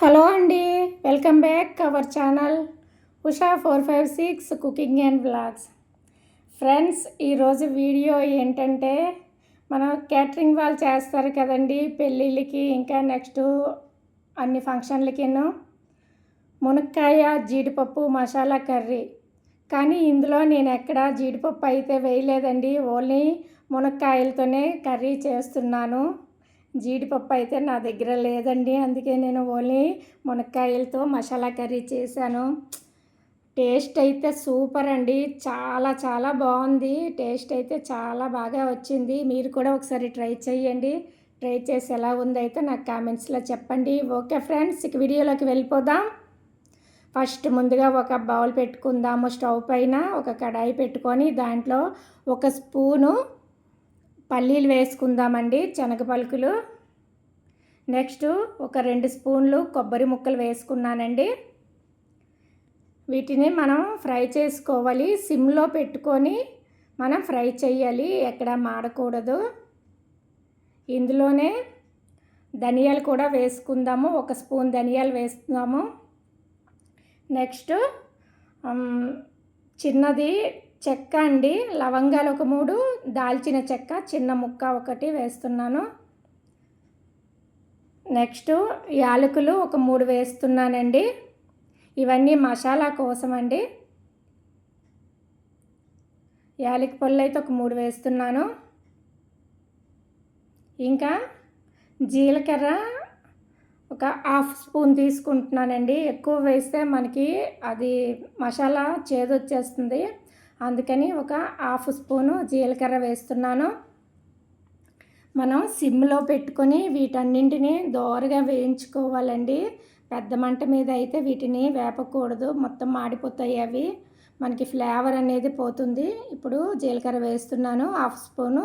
Hello అండి welcome back our channel Usha four five six cooking and blogs friends ఈరోజు video ఏంటంటే మనం catering వాళ్ళు చేస్తారు కదండి పెళ్ళిళ్ళకి ఇంకా నెక్స్ట్ అన్ని ఫంక్షన్లకిను మునక్కాయ జీడిపప్పు మసాలా కర్రీ. కానీ ఇందులో నేను ఎక్కడ జీడిపప్పు అయితే వేయలేదండి ఓన్లీ మునక్కాయలతోనే కర్రీ చేస్తున్నాను. జీడిపప్పు అయితే నా దగ్గర లేదండి. అందుకే నేను ఓన్లీ మునక్కాయలతో మసాలా కర్రీ చేశాను. టేస్ట్ అయితే సూపర్ అండి. చాలా చాలా బాగుంది. టేస్ట్ అయితే చాలా బాగా వచ్చింది. మీరు కూడా ఒకసారి ట్రై చేయండి. ట్రై చేసి ఎలా ఉందైతే అయితే నాకు కామెంట్స్లో చెప్పండి. ఓకే ఫ్రెండ్స్ ఇక వీడియోలోకి వెళ్ళిపోదాం. ఫస్ట్ ముందుగా ఒక బౌల్ పెట్టుకుందాము స్టవ్ పైన. ఒక కడాయి పెట్టుకొని దాంట్లో ఒక స్పూను పల్లీలు వేసుకుందామండి శనగ పలుకులు. నెక్స్ట్ ఒక రెండు స్పూన్లు కొబ్బరి ముక్కలు వేసుకున్నానండి. వీటిని మనం ఫ్రై చేసుకోవాలి. సిమ్లో పెట్టుకొని మనం ఫ్రై చేయాలి ఎక్కడ మాడకూడదు. ఇందులోనే ధనియాలు కూడా వేసుకుందాము ఒక స్పూన్ ధనియాలు వేస్తున్నాము నెక్స్ట్ చిన్నది చెక్క అండి. లవంగాలు ఒక మూడు దాల్చిన చెక్క చిన్న ముక్క ఒకటి వేస్తున్నాను. నెక్స్ట్ యాలకులు ఒక మూడు వేస్తున్నానండి. ఇవన్నీ మసాలా కోసం అండి. యాలకి పళ్ళు అయితే ఒక మూడు వేస్తున్నాను. ఇంకా జీలకర్ర ఒక హాఫ్ స్పూన్ తీసుకుంటున్నానండి. ఎక్కువ వేస్తే మనకి అది మసాలా చేదొచ్చేస్తుంది. అందుకని ఒక హాఫ్ స్పూను జీలకర్ర వేస్తున్నాను. మనం సిమ్లో పెట్టుకొని వీటన్నింటినీ దోరగా వేయించుకోవాలండి. పెద్ద మంట మీద అయితే వీటిని వేపకూడదు. మొత్తం మాడిపోతాయి అవి. మనకి ఫ్లేవర్ అనేది పోతుంది. ఇప్పుడు జీలకర్ర వేస్తున్నాను. Half spoon.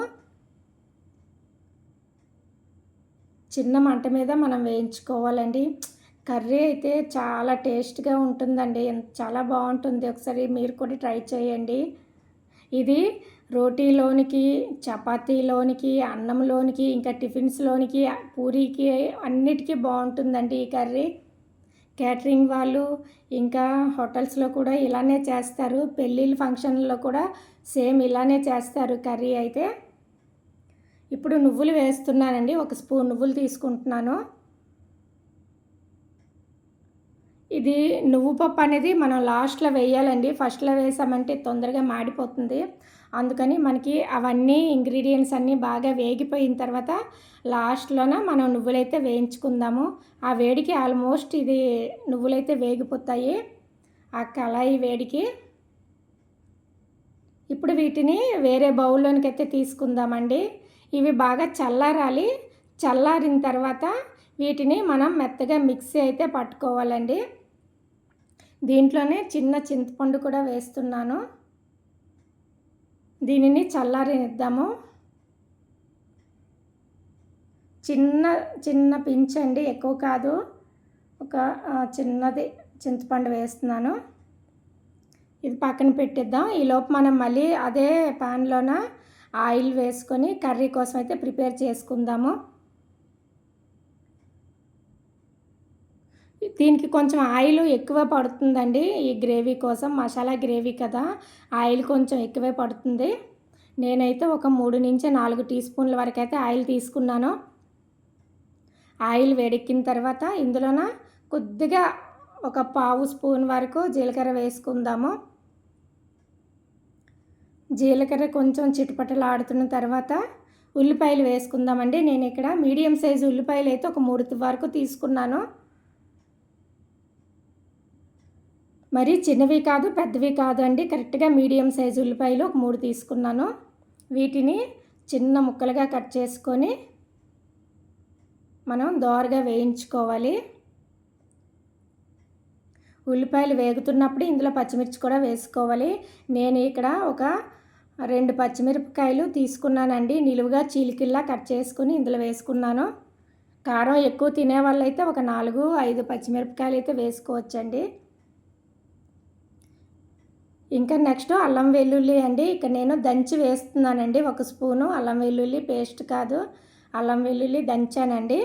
చిన్న మంట మీద మనం వేయించుకోవాలండి. కర్రీ అయితే చాలా టేస్ట్గా ఉంటుందండి. చాలా బాగుంటుంది. ఒకసారి మీరు కూడా ట్రై చేయండి. ఇది రోటీలోనికి చపాతీలోనికి అన్నంలోనికి ఇంకా టిఫిన్స్లోనికి పూరీకి అన్నిటికీ బాగుంటుందండి ఈ కర్రీ. క్యాటరింగ్ వాళ్ళు ఇంకా హోటల్స్లో కూడా ఇలానే చేస్తారు. పెళ్ళిళ్ళ ఫంక్షన్లో కూడా సేమ్ ఇలానే చేస్తారు కర్రీ అయితే. ఇప్పుడు నువ్వులు వేస్తున్నానండి. ఒక స్పూన్ నువ్వులు తీసుకుంటున్నాను. ఇది నువ్వు పప్పు అనేది మనం లాస్ట్లో వేయాలండి. ఫస్ట్లో వేసామంటే తొందరగా మాడిపోతుంది. అందుకని మనకి అవన్నీ ఇంగ్రీడియంట్స్ అన్నీ బాగా వేగిపోయిన తర్వాత లాస్ట్లోన మనం నువ్వులైతే వేయించుకుందాము. ఆ వేడికి ఆల్మోస్ట్ ఇది నువ్వులైతే వేగిపోతాయి. ఆ కళాయి వేడికి ఇప్పుడు వీటిని వేరే బౌల్లోనికి అయితే తీసుకుందామండి. ఇవి బాగా చల్లారాలి. చల్లారిన తర్వాత వీటిని మనం మెత్తగా మిక్సీ అయితే పట్టుకోవాలండి. దీంట్లోనే చిన్న చింతపండు కూడా వేస్తున్నాను. దీనిని చల్లారనిద్దాము. చిన్న చిన్న పించ్ అండి ఎక్కువ కాదు. ఒక చిన్నది చింతపండు వేస్తున్నాను. ఇది పక్కన పెట్టిద్దాం. ఈలోపు మనం మళ్ళీ అదే ప్యాన్లోన ఆయిల్ వేసుకొని కర్రీ కోసం అయితే ప్రిపేర్ చేసుకుందాము. దీనికి కొంచెం ఆయిల్ ఎక్కువ పడుతుందండి ఈ గ్రేవీ కోసం. మసాలా గ్రేవీ కదా ఆయిల్ కొంచెం ఎక్కువే పడుతుంది. నేనైతే ఒక మూడు నుంచి నాలుగు టీ స్పూన్ల వరకు అయితే ఆయిల్ తీసుకున్నాను. ఆయిల్ వేడెక్కిన తర్వాత ఇందులోన కొద్దిగా ఒక పావు స్పూన్ వరకు జీలకర్ర వేసుకుందాము. జీలకర్ర కొంచెం చిటపటలాడుతున్న తర్వాత ఉల్లిపాయలు వేసుకుందామండి. నేను ఇక్కడ మీడియం సైజు ఉల్లిపాయలు అయితే ఒక మూడు వరకు తీసుకున్నాను. మరి చిన్నవి కాదు పెద్దవి కాదు అండి కరెక్ట్గా మీడియం సైజు ఉల్లిపాయలు ఒక మూడు తీసుకున్నాను. వీటిని చిన్న ముక్కలుగా కట్ చేసుకొని మనం దోరగా వేయించుకోవాలి. ఉల్లిపాయలు వేగుతున్నప్పుడు ఇందులో పచ్చిమిర్చి కూడా వేసుకోవాలి. నేను ఇక్కడ ఒక రెండు పచ్చిమిరపకాయలు తీసుకున్నానండి. నిలువుగా చీలికిల్లా కట్ చేసుకుని ఇందులో వేసుకున్నాను. కారం ఎక్కువ తినే వాళ్ళైతే ఒక నాలుగు ఐదు పచ్చిమిరపకాయలు అయితే వేసుకోవచ్చండి. ఇంకా నెక్స్ట్ అల్లం వెల్లుల్లి అండి. ఇక్కడ నేను దంచి వేస్తున్నానండి. ఒక స్పూను అల్లం వెల్లుల్లి పేస్ట్ కాదు. అల్లం వెల్లుల్లి దంచానండి.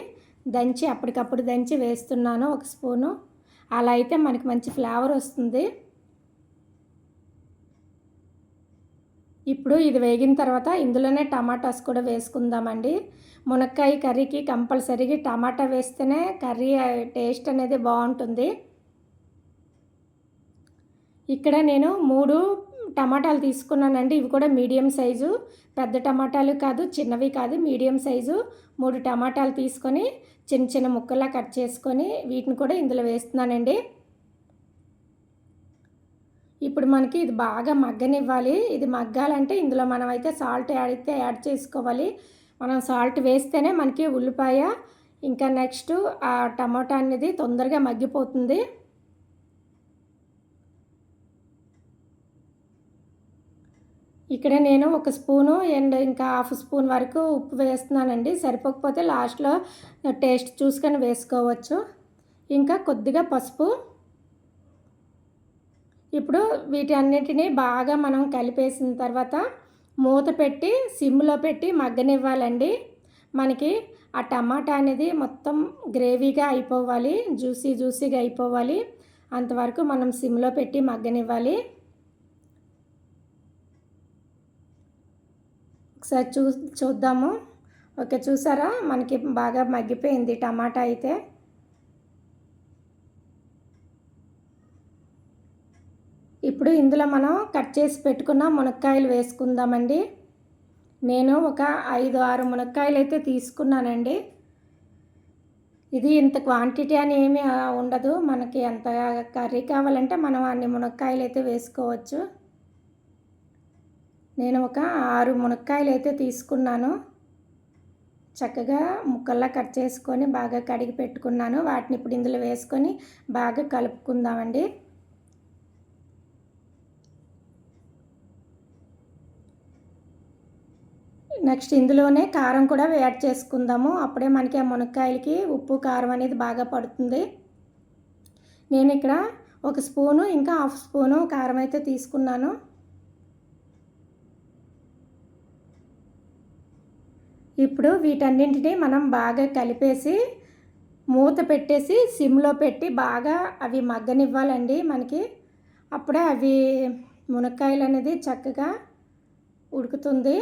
దంచి అప్పటికప్పుడు దంచి వేస్తున్నాను ఒక స్పూను. అలా అయితే మనకి మంచి ఫ్లేవర్ వస్తుంది. ఇప్పుడు ఇది వేగిన తర్వాత ఇందులోనే టమాటాస్ కూడా వేసుకుందామండి. మునక్కాయ కర్రీకి కంపల్సరీగా టమాటా వేస్తేనే కర్రీ టేస్ట్ అనేది బాగుంటుంది. ఇక్కడ నేను మూడు టమాటాలు తీసుకున్నానండి. ఇవి కూడా మీడియం సైజు. పెద్ద టమాటాలు కాదు చిన్నవి కాదు మీడియం సైజు. మూడు టమాటాలు తీసుకొని చిన్న చిన్న ముక్కలా కట్ చేసుకొని వీటిని కూడా ఇందులో వేస్తున్నానండి. ఇప్పుడు మనకి ఇది బాగా మగ్గనివ్వాలి. ఇది మగ్గాలంటే ఇందులో మనం అయితే సాల్ట్ యాడ్ అయితే యాడ్ చేసుకోవాలి. మనం సాల్ట్ వేస్తేనే మనకి ఉల్లిపాయ ఇంకా నెక్స్ట్ ఆ టమాటా అనేది తొందరగా మగ్గిపోతుంది. ఇక్కడ నేను ఒక స్పూను అండ్ ఇంకా హాఫ్ స్పూన్ వరకు ఉప్పు వేస్తున్నానండి. సరిపోకపోతే లాస్ట్లో టేస్ట్ చూసుకొని వేసుకోవచ్చు. ఇంకా కొద్దిగా పసుపు. ఇప్పుడు వీటన్నిటిని బాగా మనం కలిపేసిన తర్వాత మూత పెట్టి సిమ్లో పెట్టి మగ్గనివ్వాలండి. మనకి ఆ టమాటా అనేది మొత్తం గ్రేవీగా అయిపోవాలి జ్యూసీ జ్యూసీగా అయిపోవాలి. అంతవరకు మనం సిమ్లో పెట్టి మగ్గనివ్వాలి. ఒకసారి చూ చూద్దాము. ఓకే చూసారా? మనకి బాగా మగ్గిపోయింది టమాటా అయితే. ఇప్పుడు ఇందులో మనం కట్ చేసి పెట్టుకున్న మునక్కాయలు వేసుకుందామండి. నేను ఒక ఐదు ఆరు మునక్కాయలు అయితే తీసుకున్నానండి. ఇది ఇంత క్వాంటిటీ అని ఏమీ ఉండదు. మనకి ఎంత కర్రీ కావాలంటే మనం అన్ని మునక్కాయలు అయితే వేసుకోవచ్చు. నేను ఒక ఆరు మునక్కాయలు అయితే తీసుకున్నాను. చక్కగా ముక్కల్లా కట్ చేసుకొని బాగా కడిగి పెట్టుకున్నాను. వాటిని ఇప్పుడు ఇందులో వేసుకొని బాగా కలుపుకుందామండి. నెక్స్ట్ ఇందులోనే కారం కూడా యాడ్ చేసుకుందాము. అప్పుడే మనకి ఆ మునక్కాయలకి ఉప్పు కారం అనేది బాగా పడుతుంది. నేను ఇక్కడ ఒక స్పూను ఇంకా హాఫ్ స్పూను కారం అయితే తీసుకున్నాను. ఇప్పుడు వీటన్నింటినీ మనం బాగా కలిపేసి మూత పెట్టేసి సిమ్లో పెట్టి బాగా అవి మగ్గనివ్వాలండి మనకి. అప్పుడే అవి మునక్కాయలు అనేది చక్కగా ఉడుకుతుంది.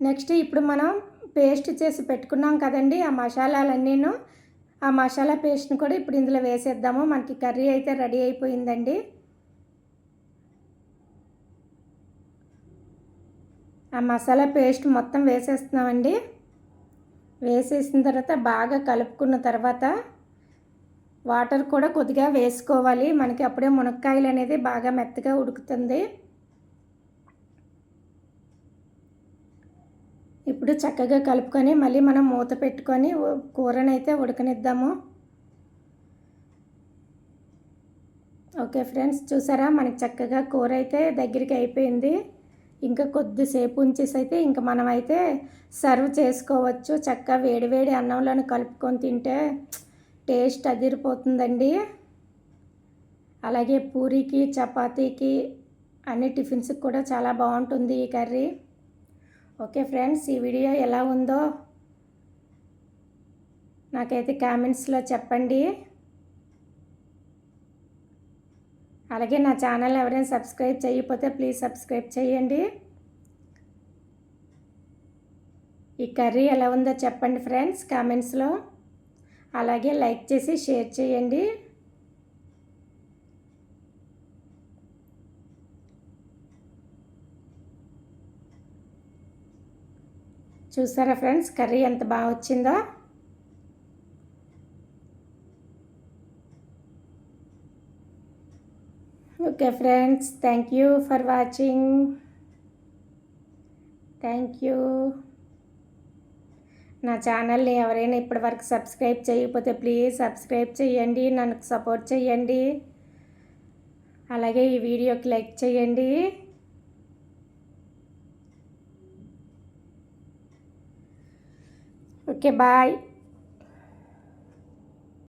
నెక్స్ట్ ఇప్పుడు మనం పేస్ట్ చేసి పెట్టుకున్నాం కదండి ఆ మసాలాలన్నీను. ఆ మసాలా పేస్ట్ని కూడా ఇప్పుడు ఇందులో వేసేద్దాము. మనకి కర్రీ అయితే రెడీ అయిపోయిందండి. ఆ మసాలా పేస్ట్ మొత్తం వేసేస్తున్నామండి. వేసేసిన తర్వాత బాగా కలుపుకున్న తర్వాత వాటర్ కూడా కొద్దిగా వేసుకోవాలి. మనకి అప్పుడే మునక్కాయలు అనేది బాగా మెత్తగా ఉడుకుతుంది. ఇప్పుడు చక్కగా కలుపుకొని మళ్ళీ మనం మూత పెట్టుకొని కూరనైతే ఉడకనిద్దాము. ఓకే ఫ్రెండ్స్ చూసారా? మనకి చక్కగా కూర అయితే దగ్గరికి అయిపోయింది. ఇంకా కొద్దిసేపు ఉంచేసి అయితే ఇంకా మనమైతే సర్వ్ చేసుకోవచ్చు. చక్కగా వేడివేడి అన్నంలోని కలుపుకొని తింటే టేస్ట్ అదిరిపోతుందండి. అలాగే పూరీకి చపాతీకి అన్ని టిఫిన్స్కి కూడా చాలా బాగుంటుంది ఈ కర్రీ. ఓకే ఫ్రెండ్స్ ఈ వీడియో ఎలా ఉందో నాకైతే కామెంట్స్లో చెప్పండి. అలాగే నా ఛానల్ ఎవరైనా సబ్స్క్రైబ్ చేయకపోతే ప్లీజ్ సబ్స్క్రైబ్ చేయండి. ఈ కర్రీ ఎలా ఉందో చెప్పండి ఫ్రెండ్స్ కామెంట్స్లో. అలాగే లైక్ చేసి షేర్ చేయండి. చూసారా ఫ్రెండ్స్ కర్రీ ఎంత బాగా వచ్చిందో? Okay friends thank you for watching thank you నా ఛానల్ని ఎవరైనా ఇప్పటివరకు సబ్స్క్రైబ్ చేయకపోతే ప్లీజ్ సబ్స్క్రైబ్ చేయండి నన్ను సపోర్ట్ చేయండి. అలాగే ఈ వీడియోకి లైక్ చేయండి. Okay bye